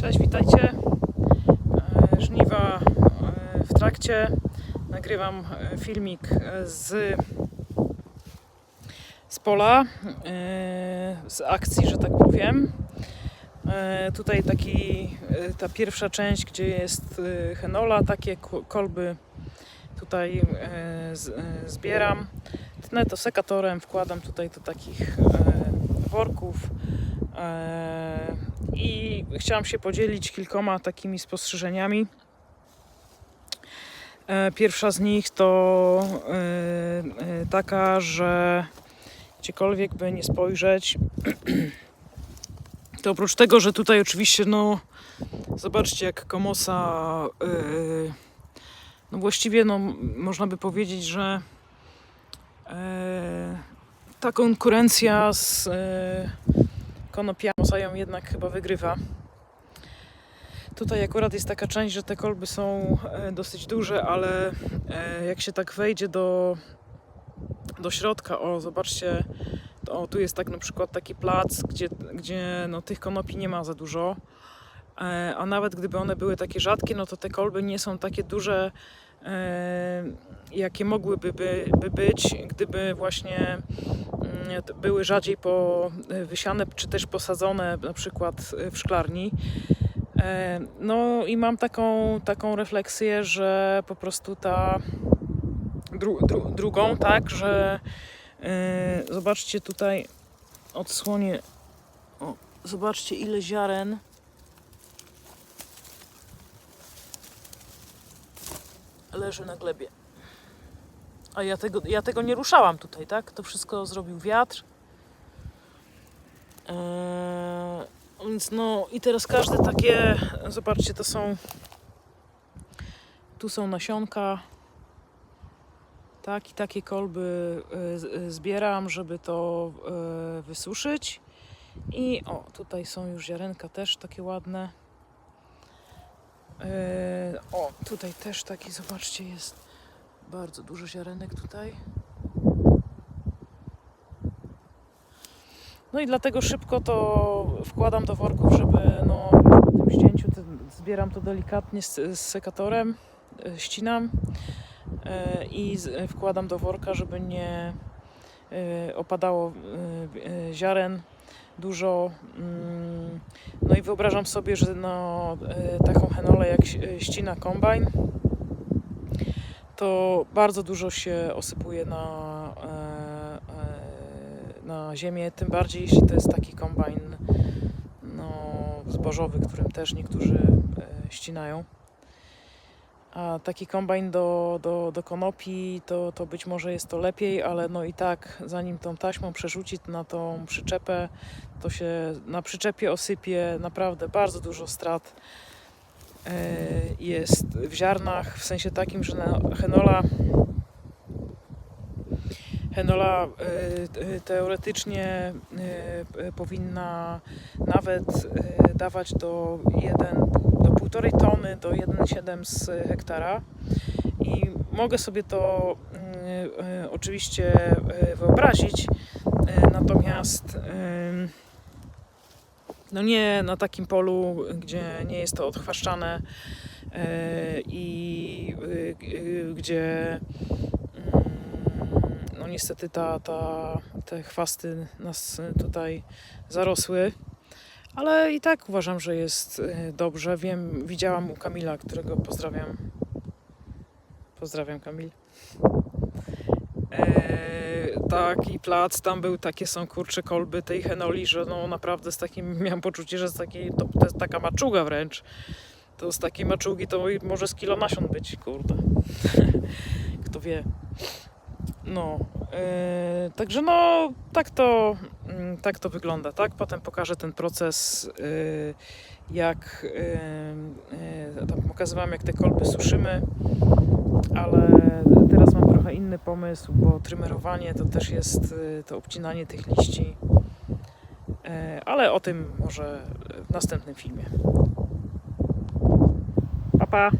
Cześć, witajcie. E, Żniwa e, w trakcie. Nagrywam e, filmik z, z pola, z akcji, że tak powiem. Tutaj taki, ta pierwsza część, gdzie jest henola, takie ko- kolby tutaj zbieram. Tnę to sekatorem, wkładam tutaj do takich worków. I chciałam się podzielić kilkoma takimi spostrzeżeniami. E, Pierwsza z nich to e, e, taka, że gdziekolwiek by nie spojrzeć, to oprócz tego, że tutaj oczywiście, no, zobaczcie, jak komosa, no właściwie, no, można by powiedzieć, że ta konkurencja z e, konopia ją jednak chyba wygrywa. Tutaj akurat jest taka część, że te kolby są e, dosyć duże, ale e, jak się tak wejdzie do, do środka, o zobaczcie, to, tu jest tak na przykład taki plac, gdzie, gdzie no, tych konopi nie ma za dużo. E, A nawet gdyby one były takie rzadkie, no to te kolby nie są takie duże, jakie mogłyby by, by być, gdyby właśnie były rzadziej po, e, wysiane czy też posadzone na przykład e, w szklarni. E, No i mam taką, taką refleksję, że po prostu ta dru, dru, drugą, tak, że e, zobaczcie tutaj odsłonię, o, zobaczcie ile ziaren leży na glebie. A ja tego, ja tego nie ruszałam tutaj, tak? To wszystko zrobił wiatr. Eee, więc no i teraz każde takie, zobaczcie, to są, tu są nasionka. Tak, i takie kolby e, e, zbieram, żeby to e, wysuszyć. I o, tutaj są już ziarenka też takie ładne. O, tutaj też taki, zobaczcie, jest bardzo dużo ziarenek tutaj. No i dlatego szybko to wkładam do worków, żeby no, po tym ścięciu zbieram to delikatnie z, z sekatorem, e, ścinam e, i z, wkładam do worka, żeby nie e, opadało e, e, ziaren dużo. Mm, No i wyobrażam sobie, że no, e, taką henolę jak ścina kombajn, to bardzo dużo się osypuje na, e, e, na ziemię, tym bardziej jeśli to jest taki kombajn no, zbożowy, którym też niektórzy e, ścinają. A taki kombajn do, do, do konopi, to, to być może jest to lepiej, ale no i tak, zanim tą taśmą przerzucić na tą przyczepę, to się na przyczepie osypie naprawdę bardzo dużo strat jest w ziarnach, w sensie takim, że henola henola e, e, teoretycznie e, e, powinna nawet e, dawać do 1 do 1,5 tony do 1,7 z hektara. I mogę sobie to e, e, oczywiście e, wyobrazić, e, natomiast no nie na takim polu, gdzie nie jest to odchwaszczane e, i y, y, gdzie mm, no niestety ta, ta, te chwasty nas tutaj zarosły. Ale i tak uważam, że jest dobrze. Wiem, widziałam u Kamila, którego pozdrawiam. Pozdrawiam Kamil. Taki plac, tam był takie są kurcze kolby tej henoli, że no naprawdę z takim miałam poczucie, że z takiej, to, to jest taka maczuga wręcz. To z takiej maczugi to może z kilo nasion być, kurde. Kto wie. No, eee, także no, tak to, mm, tak to wygląda, tak? Potem pokażę ten proces, eee, jak eee, tam pokazywałam, jak te kolby suszymy, ale inny pomysł, bo trymerowanie to też jest y, to obcinanie tych liści, E, ale o tym może w następnym filmie. Pa, pa!